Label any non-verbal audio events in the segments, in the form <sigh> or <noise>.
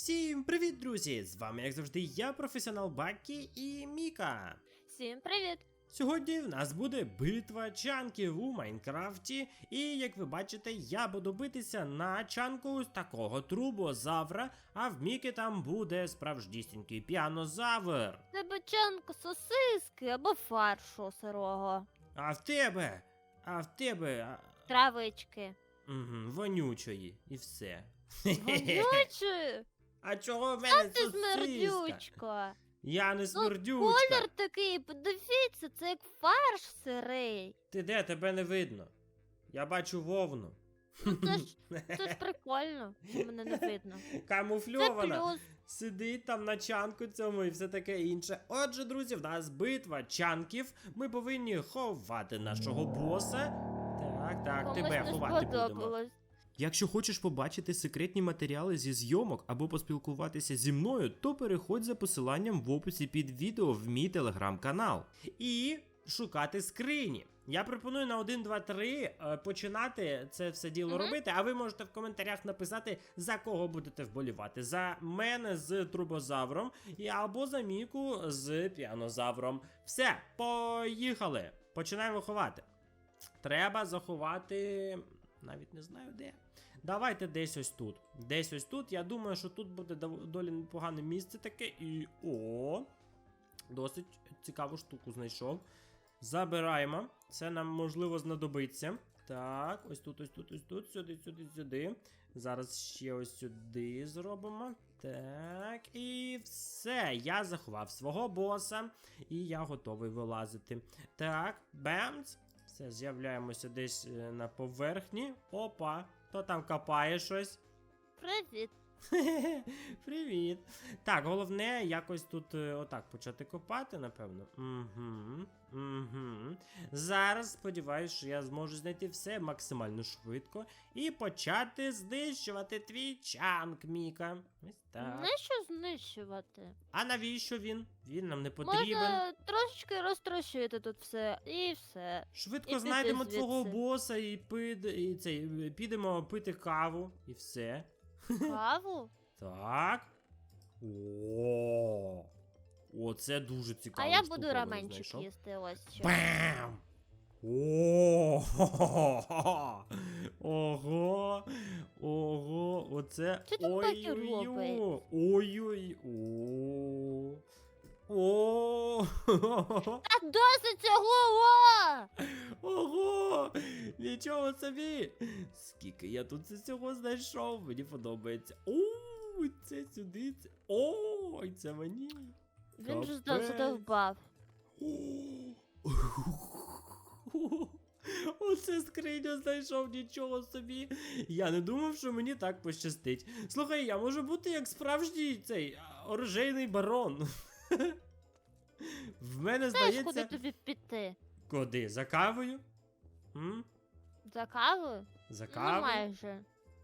Всім привіт, друзі! З вами, як завжди, я, професіонал Бакі і Міка. Всім привіт! Сьогодні в нас буде битва чанків у Майнкрафті, і як ви бачите, я буду битися на чанку з такого трубозавра, а в Міки там буде справжнісінький піанозавр. Це бочанка сосиски або фаршу сирого. А в тебе, а в тебе а... Травички. Угу, вонючої, і все. <laughs> Вонючі! А чого в мене Ти сосиска? смердючка. Я не Ну, смердючка. Колір такий, подивіться, це як фарш сирий. Ти де, тебе не видно. Я бачу вовну. Ну це ж, <laughs> це ж прикольно, що мене не видно. Це Камуфльована. плюс. Сидить там на чанку цьому і все таке інше. Отже, друзі, в нас битва чанків. Ми повинні ховати нашого боса. Так, так, Комусь тебе не ховати будемо. сподобалось. Якщо хочеш побачити секретні матеріали зі зйомок або поспілкуватися зі мною, то переходь за посиланням в описі під відео в мій телеграм-канал. І шукати скрині. Я пропоную на 1, 2, 3 е, починати це все діло Мгм. робити, а ви можете в коментарях написати, за кого будете вболівати. За мене з трубозавром або за Міку з піанозавром. Все, поїхали! Починаємо ховати. Треба заховати. Навіть не знаю де. Давайте десь ось тут. Десь ось тут. Я думаю, що тут буде дов- доволі непогане місце таке. І. О! Досить цікаву штуку знайшов. Забираємо. Це нам можливо знадобиться. Так, ось тут, ось тут, ось тут, сюди, сюди, сюди. Зараз ще ось сюди зробимо. Так, і все. Я заховав свого боса, і я готовий вилазити. Так, бемц. Все, з'являємося десь е, на поверхні. Опа, хто там копає щось? Привіт. <laughs> Привіт. Так, головне якось тут е, отак почати копати, напевно. Угу. Угу. Зараз сподіваюся, що я зможу знайти все максимально швидко і почати знищувати твій чанк, Міка. Ось так. Нащо знищувати? А навіщо він? Він нам не потрібен. Можна трошечки розтрощити тут все і все. Швидко Іди знайдемо твого боса і, пид... і цей, е, підемо пити каву, і все. Каву? Так. О, Оце дуже А я буду раменчик їсти ось що. Бам! О. <laughs> Ого! Ого! Оце. Що тут таке Ой-ой-ой. робить? Ой-ой. О. О. А досить цього! о! Ого! Нічого собі! Скільки я тут цього знайшов, мені подобається. О, це сюди, це. Ой, це мені. Він же Капець. задовбав. О, Оце скриню знайшов нічого собі. Я не думав, що мені так пощастить. Слухай, я можу бути як справжній цей а, оружейний барон. В мене Знаєш, куди здається. тобі піти? Куди? За кавою? М? За кавою? За Ну, кавою? майже.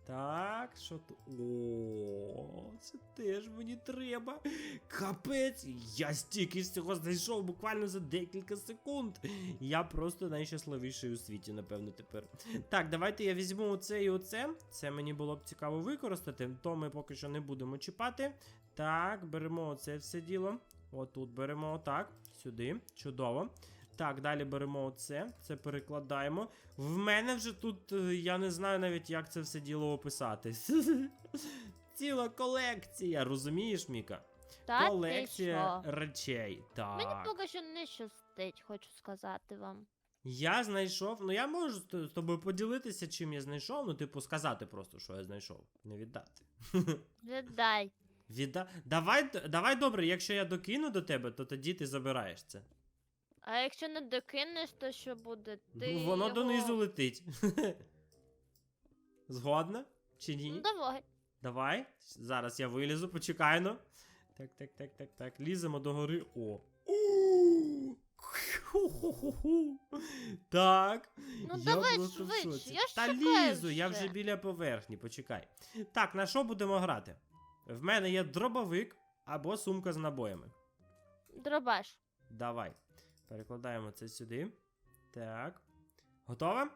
Так, що тут? О, це теж мені треба. Капець, я стільки всього знайшов буквально за декілька секунд. Я просто найщасливіший у світі, напевно, тепер. Так, давайте я візьму оце і оце. Це мені було б цікаво використати, то ми поки що не будемо чіпати. Так, беремо оце все діло. Отут беремо отак, сюди. Чудово. Так, далі беремо оце, це перекладаємо. В мене вже тут, е, я не знаю навіть, як це все діло описати. <laughs> Ціла колекція, розумієш, Міка? Та колекція ти що? речей. Мені поки що не щастить, хочу сказати вам. Я знайшов. Ну я можу з тобою поділитися, чим я знайшов. Ну, типу, сказати просто, що я знайшов. Не віддати. <laughs> Віддай. Відда... Давай, давай добре, якщо я докину до тебе, то тоді ти забираєш це. А якщо не докинеш, то що буде? Ти Ну, Воно його... донизу летить. <laughs> Згодна? Чи ні? Ну давай. Давай. Зараз я вилізу, почекай ну. Так, так, так, так, так. Ліземо до гори. О. Ху-ху-ху-ху. Так. Ну я давай просто в швидше, я ж Та чекаю лізу, я вже біля поверхні, почекай. Так, на що будемо грати? В мене є дробовик або сумка з набоями. Дробаш. Давай. Перекладаємо це сюди. Так. Готова?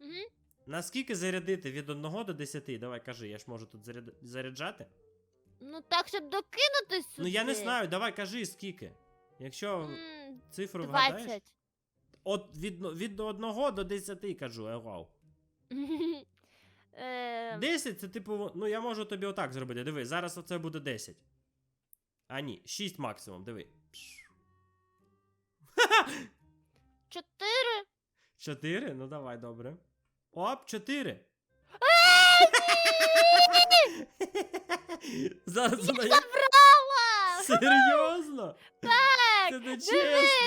Угу. Наскільки зарядити від 1 до 10? Давай кажи, я ж можу тут заряд... заряджати. Ну так, щоб докинути сюди. Ну я не знаю, давай кажи скільки. Якщо М, цифру вгадаєш. От від, від 1 до 10 кажу, евау. <laughs> Ем, 10 це типу, ну я можу тобі отак зробити. Диви, зараз оце буде 10. А ні, 6 максимум, диви. Пш. Чотири. <laughs> 4? Ну давай, добре. Оп, 4. <laughs> Зараз вона. Забрала! Серйозно? Так! Це не чесно.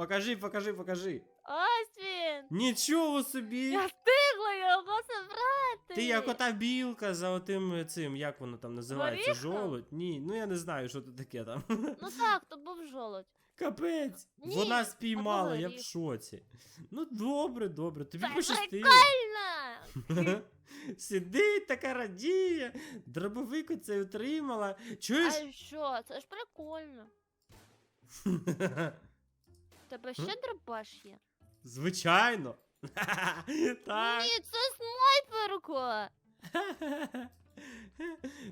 Покажи, покажи, покажи. Ось він! Нічого собі! Я встигла його забрати! Ти як ота білка за отим е, цим, як воно там називається? Горіхом? Жолудь? Ні, ну я не знаю, що це таке там. Ну так, то був жолудь. Капець! Ні, Вона спіймала, я в горіх. шоці. Ну добре, добре, тобі Це пощастило. прикольно! <laughs> Сидить така радіє, дробовик оцей отримала. Чуєш? А що? Це ж прикольно. <laughs> Тебе ще дробаш є? Звичайно. <laughs> Так. Ні, це снайперка! <laughs>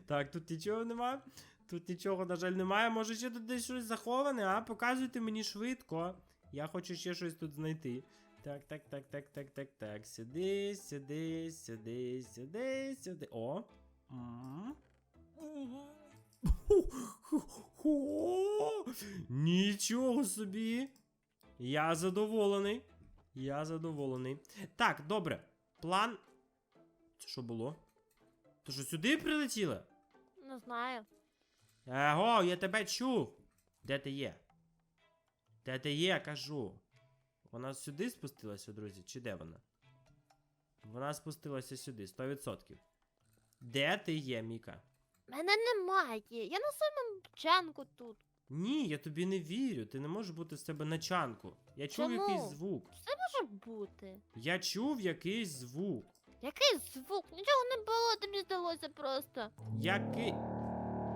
Так, тут нічого нема. Тут нічого, на жаль, немає. Може, ще тут десь щось заховане, а? Показуйте мені швидко. Я хочу ще щось тут знайти. Так, так, так, так, так, так, так. Сюди, сюди, сюди, сюди, сюди. О. М. Хо-хо-хо. <laughs> Нічого собі. Я задоволений. Я задоволений. Так, добре. План. Це що було? Ти що сюди прилетіла? Не знаю. Его, я тебе чув. Де ти є? Де ти є, кажу. Вона сюди спустилася, друзі, чи де вона? Вона спустилася сюди, 100%. Де ти є, Міка? Мене немає. Я на самому чанку тут. Ні, я тобі не вірю. Ти не можеш бути з тебе на чанку. Я чув Чому? якийсь звук. Все може бути. Я чув якийсь звук. Який звук? Нічого не було, тобі здалося просто. Який.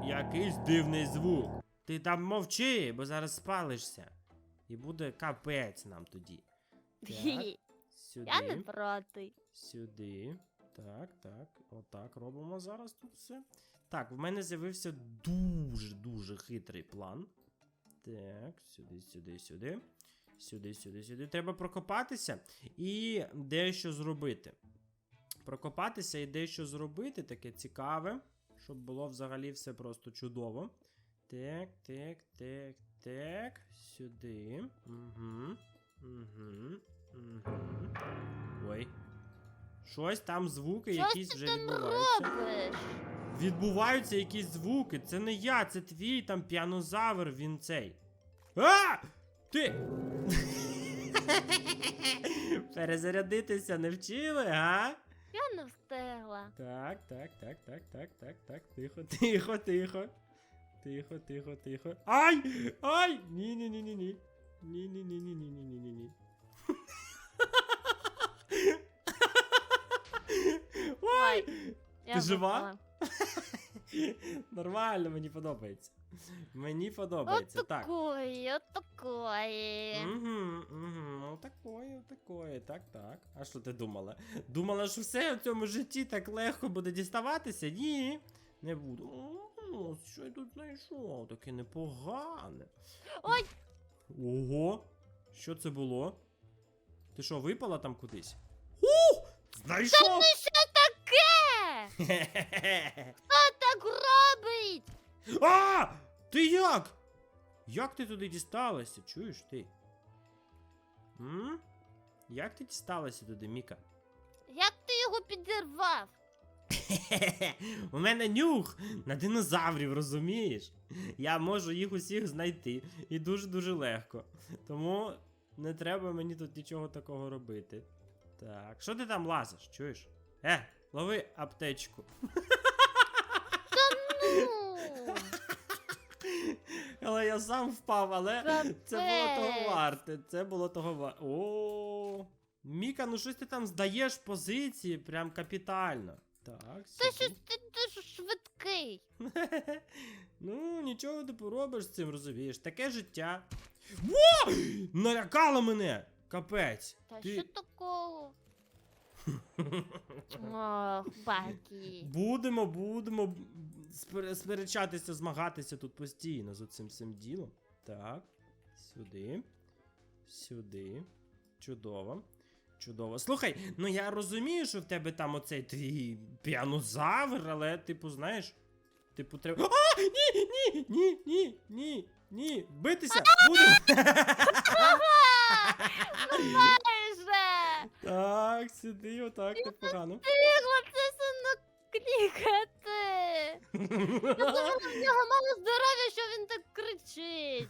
Якийсь дивний звук. Ти там мовчи, бо зараз спалишся. І буде капець нам тоді. Так. <laughs> Сюди. Я не проти. Сюди. Так, так. Отак робимо зараз тут все. Так, в мене з'явився дуже-дуже хитрий план. Так, сюди, сюди, сюди. Сюди, сюди, сюди. Треба прокопатися і дещо зробити. Прокопатися і дещо зробити, таке цікаве, щоб було взагалі все просто чудово. Так, так, так, так. Сюди. Угу. Угу. Угу. Ой. Щось там звуки Що якісь ти вже там відбуваються. робиш? Відбуваються якісь звуки. Це не я, це твій там піанозавр, він цей. А! Ти. <laughs> Перезарядитися не вчили, а? Я не встигла. Так, так, так, так, так, так, так. Тихо, <laughs> тихо, тихо. Тихо, тихо, тихо. Ай! Ай! Ні-ні-ні-ні-ні. Ні-ні-ні-ні-ні-ні-ні-ні. <laughs> Ой! Я Ти жива? <laughs> Нормально, мені подобається. Мені От подобається. Так. такої, от такої. Угу, угу, отакої, отакої, так, так. А що ти думала? Думала, що все в цьому житті так легко буде діставатися? Ні, не буду. О, що я тут знайшов? Таке непогане. Ой! Ого! Що це було? Ти що, випала там кудись? О! Знайшов! Ну що таке? Хто так робить? А! Ти як? Як ти туди дісталася? Чуєш ти? М? Як ти дісталася туди, Міка? Як ти його підірвав? У мене нюх на динозаврів, розумієш? Я можу їх усіх знайти. І дуже-дуже легко. Тому не треба мені тут нічого такого робити. Так, що ти там лазиш, чуєш? Е, лови аптечку. Ну, Але я сам впав, але це було того варте. Це було того варте. О. Міка, ну щось ти там здаєш позиції, прям капітально. Так, Це сюди. щось ти дуже швидкий. <laughs> ну, нічого ти поробиш з цим, розумієш. Таке життя. Во! Налякало мене! Капець. Та Ти- що такого? Ох, Бакі. Будемо, будемо спер- сперечатися, змагатися тут постійно з цим всім ділом. Так, сюди. Сюди. Чудово. Чудово. Слухай, ну я розумію, що в тебе там оцей твій піанозавр, але, типу, знаєш. Типу, треба. А! Ні, ні, ні, ні, ні, ні. Битися! Будемо! Так, сюди, отак, непогано. Тихо, це все наклікати. В нього мало здоров'я, що він так кричить.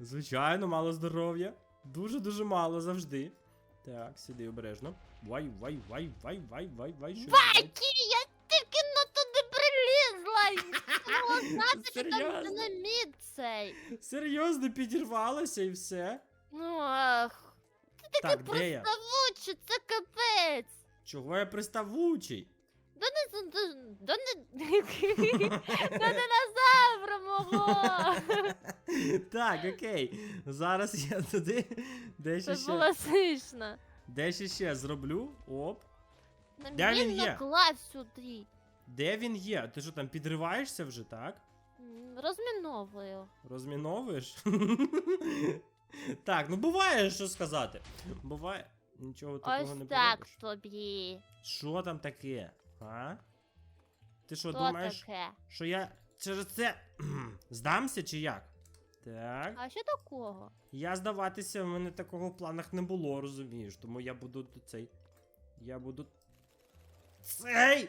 <laughs> Звичайно, мало здоров'я. Дуже-дуже мало завжди. Так, сюди обережно. Вай, вай, вай, вай, вай, вай, вай. що? Бакі, я тільки на туди прилізла. <laughs> Знати, що там динаміт цей. Серйозно підірвалося і все. Ну ах. Так, де я? Приставуче, це капець. Чого я приставучий? До не до, до не <laughs> динозавра мого. <laughs> Так, окей. Зараз я туди дещо Це ще, було дещо ще зроблю. Оп. Де він він є? наклав сюди. Де він є? Ти що там підриваєшся вже, так? М, Розміновую. Розміновуєш? <laughs> <laughs> так, ну буває, що сказати. Буває. Нічого такого Ось не так поробиш. тобі. Що там таке? А? Ти що, Що думаєш, таке? що я через це <clears throat> здамся чи як? Так. А що такого? Я здаватися, в мене такого в планах не було, розумієш. Тому я буду т- цей. Я буду. Цей!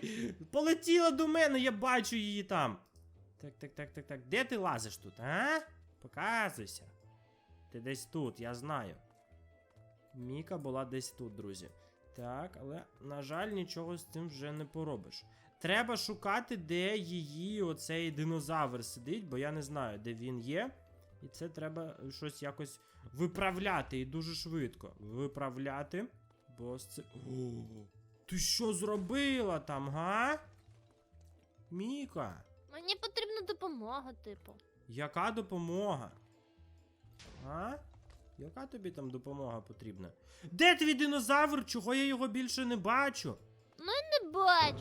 Полетіла до мене, я бачу її там. Так, так, так, так, так. Де ти лазиш тут, а? Показуйся. Ти десь тут, я знаю. Міка була десь тут, друзі. Так, але, на жаль, нічого з цим вже не поробиш. Треба шукати, де її оцей динозавр сидить, бо я не знаю, де він є. І це треба щось якось виправляти і дуже швидко. Виправляти. Бо з це. О, ти що зробила там, га? Міка, Мені потрібна допомога, типу. яка допомога? А? Яка тобі там допомога потрібна? Де твій динозавр? Чого я його більше не бачу? Ну Не бач.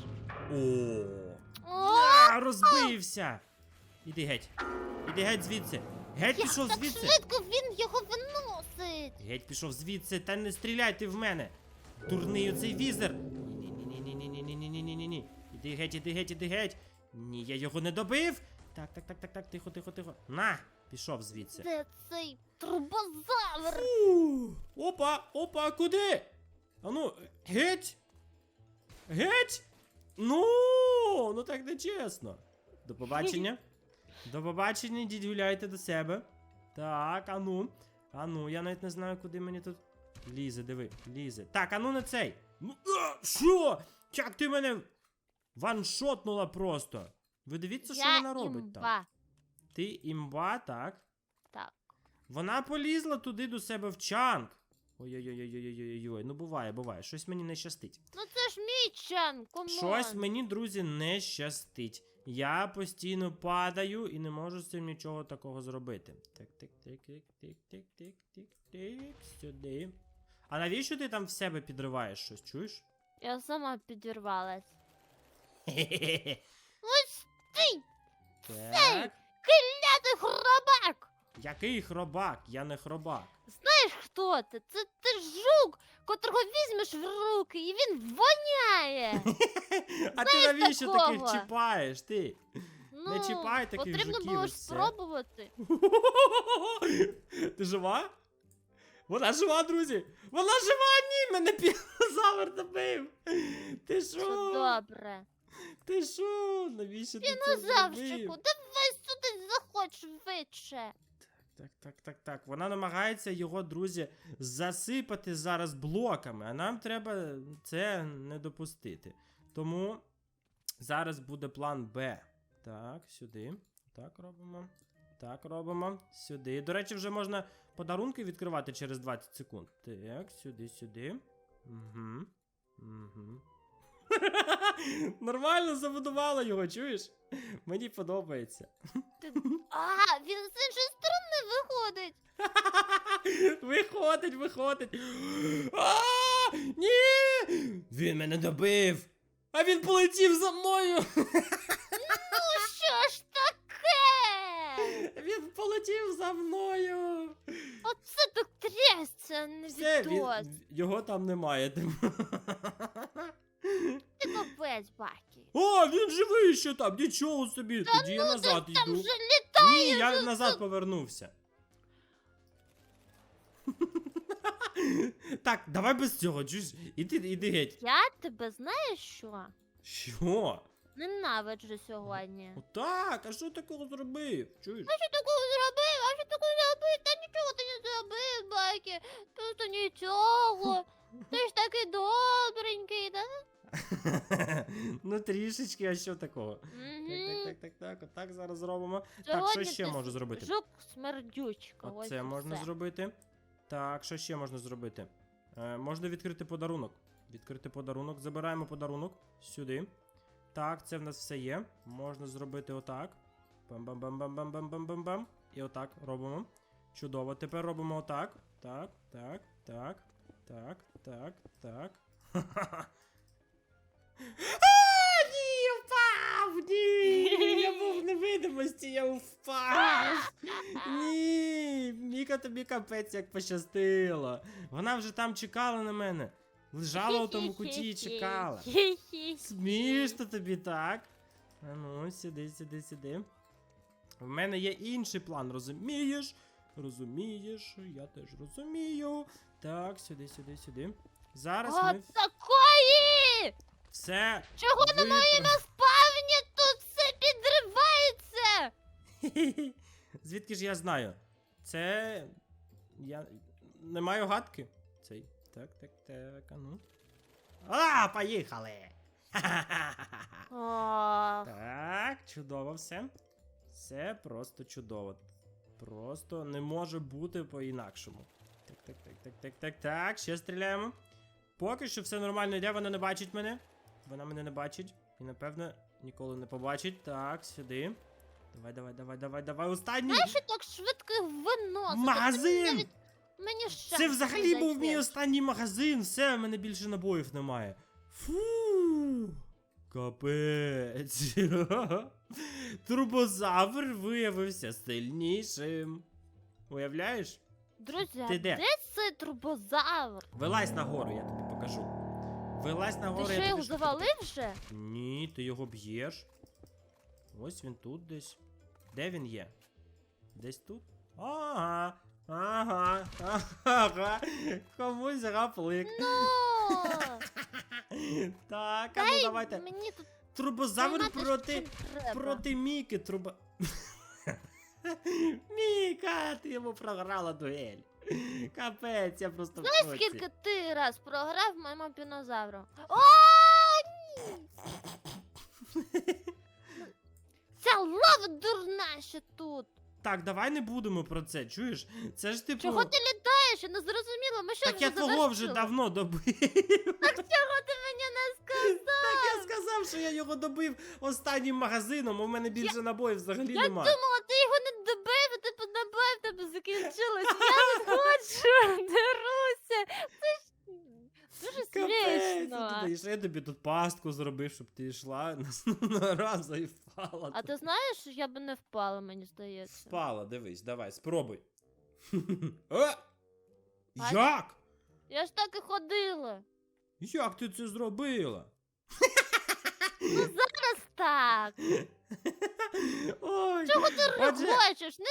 О, О, а, розбився! Іди геть. Іди геть звідси. Геть як пішов так звідси. швидко він його виносить. Геть пішов звідси, та не стріляйте в мене. Дурний оцей візер. Ні-ні-ні-ні-ні-ні-ні-ні-ні-ні. Іди геть, іди геть, іди геть. Ні, я його не добив. Так, так, так, так, так, тихо, тихо, тихо. На, пішов звідси. Це цей трубозавр. Фу. Опа, опа, куди? Ану, геть. Геть. Ну, ну так не чесно. До побачення. До побачення, йдіть гуляйте до себе. Так, ану. Ану, я навіть не знаю, куди мені тут. Лізе, диви, лізе. Так, ану не цей. Ну, а, що? Як ти мене ваншотнула просто? Ви дивіться, що Я вона робить там. імба. Ти імба, так? Так. Вона полізла туди до себе в чанк. Ой-ой-ой-ой-ой-ой-ой. Ну буває, буває. Щось мені не щастить. Ну це ж мій чан, комон. Щось мені, друзі, не щастить. Я постійно падаю і не можу з цим нічого такого зробити. Так, так, так, так, так, так, так, так, так, сюди. А навіщо ти там в себе підриваєш щось, чуєш? Я сама підірвалась. Ось ти, Так. Клятий хробак! Який хробак? Я не хробак. Знаєш, хто ти? Це ти жук, котрого візьмеш в руки, і він воняє. <laughs> А ти Знаєш навіщо таких чіпаєш? Ти? Ну, чіпай таких потрібно жуків було і ж все. спробувати. <laughs> Ти жива? Вона жива, друзі! Вона жива! Ні! Мене пінозавр <laughs> добив! Ти Що що? добре. Ти що? Навіщо ти це давай сюди заходь швидше. Так, так, так, так. Вона намагається його, друзі, засипати зараз блоками, а нам треба це не допустити. Тому зараз буде план Б. Так, сюди. Так робимо. Так робимо. Сюди. До речі, вже можна подарунки відкривати через 20 секунд. Так, сюди, сюди. Угу. Угу. <laughs> Нормально забудувала його, чуєш? Мені подобається. Ти... А, він з іншої сторони виходить. <laughs> Виходить, виходить. <gasps> А! Ні! Він мене добив! А він полетів за мною! Ну <laughs> що ж таке? Він полетів за мною! Оце так трясся, не Все, він, його там немає. Ти капець, Бакі. О, він живий ще там, нічого собі. Тоді я назад ну, Там йду. же літає. Ні, я за- назад повернувся. <laughs> так, давай без цього, чуєш? Іди, іди геть. Я тебе знаєш що? Що? Ненавиджу сьогодні. Отак, а що такого зробив? Чуєш? А що такого зробив? А що такого зробив? Та нічого ти не зробив, Бакі. Просто нічого. <laughs> Ти ж такий добренький, да? <laughs> ну трішечки, а що такого? Так, так, так, так, так, отак зараз зробимо. Так, що ще можу зробити? Жук смердючка. Оце можна зробити. Так, що ще можна зробити? Е, можна відкрити подарунок. Відкрити подарунок. Забираємо подарунок сюди. Так, це в нас все є. Можна зробити отак. Бам-бам-бам-бам-бам-бам-бам-бам. І отак робимо. Чудово. Тепер робимо отак. Так, так, так, так, так, так. <laughs> А, Ні, впав! Ні! Я був в <laughs> невидимості, я впав! Ні, Міка тобі капець як пощастило. Вона вже там чекала на мене. Лежала у тому куті і чекала. <laughs> Смішно тобі так. А ну, сюди, сюди, сюди. В мене є інший план, розумієш? Розумієш, я теж розумію. Так, сюди, сюди, сюди. Зараз ми такої! Все. Чого вип- немає на спавні? Тут все підривається! <laughs> Звідки ж я знаю? Це. Я не маю гадки. Цей. Так, так, так, а ну. А, поїхали! <laughs> Ха-ха-ха-ха-ха. Ох, Так, чудово все. Все просто чудово. Просто не може бути по-інакшому. Так, так, так, так, так, так, так. Ще стріляємо. Поки що все нормально йде, вона не бачить мене. Вона мене не бачить. І напевно ніколи не побачить. Так, сюди. Давай, давай, давай, давай, давай. Останній. знаєш, що так швидко їх виносити? Магазин! Мені, навіть- мені Це взагалі був мій останній магазин. Все, в мене більше набоїв немає. Фу. Капець. <laughs> Турбозавр виявився сильнішим. Уявляєш? Друзі, Ти де? де цей турбозавр? Вилазь нагору, я тобі покажу. Вилазь нагору, Ти що його завалив вже? Ні, ти його б'єш. Ось він тут десь. Де він є? Десь тут? Ага. Ага. Ага. Комусь гаплик. Ну, <laughs> Так, а ну давайте. мені тут займатися проти. чим треба. Проти Міки труба. <laughs> Міка, ти йому програла дуель. <laughs> Капець, я просто в Знаєш, скільки ти раз програв моєму пінозавру? <laughs> О, ні! Ця лава дурна ще тут. Так, давай не будемо про це, чуєш? Це ж типу. Чого ти літаєш? Я не зрозуміла, ми що Так вже я твого вже завершили? давно добив. <laughs> Так чого ти мені не сказав? Так я сказав, що я його добив останнім магазином, у мене більше набоїв взагалі Я нема. думала, ти його не добив, тебе закінчилось. Я не хочу, <laughs> деруся. Це ж дуже смішно. ти, що я тобі тут пастку зробив, щоб ти йшла <laughs> наступного разу і впала. А ти знаєш, я би не впала, мені здається. Впала, дивись, давай, спробуй. <laughs> Е! Бач- Як? Я ж так і ходила. Як ти це зробила? Ну Зараз так. Ой, Чого ти Отже- регочеш? Не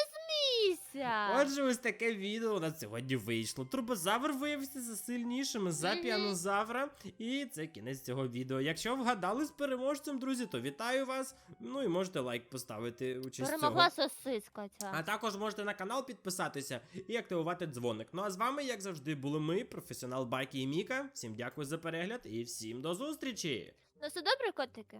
змійся. Отже, ось таке відео у нас сьогодні вийшло. Турбозавр виявився за сильнішим за Мгм. піанозавра. І це кінець цього відео. Якщо вгадали з переможцем, друзі, то вітаю вас. Ну і можете лайк поставити у честь Перемогла сосиска ця. А також можете на канал підписатися і активувати дзвоник. Ну а з вами, як завжди, були ми, професіонал Байки і Міка. Всім дякую за перегляд і всім до зустрічі! Ну все добре, котики?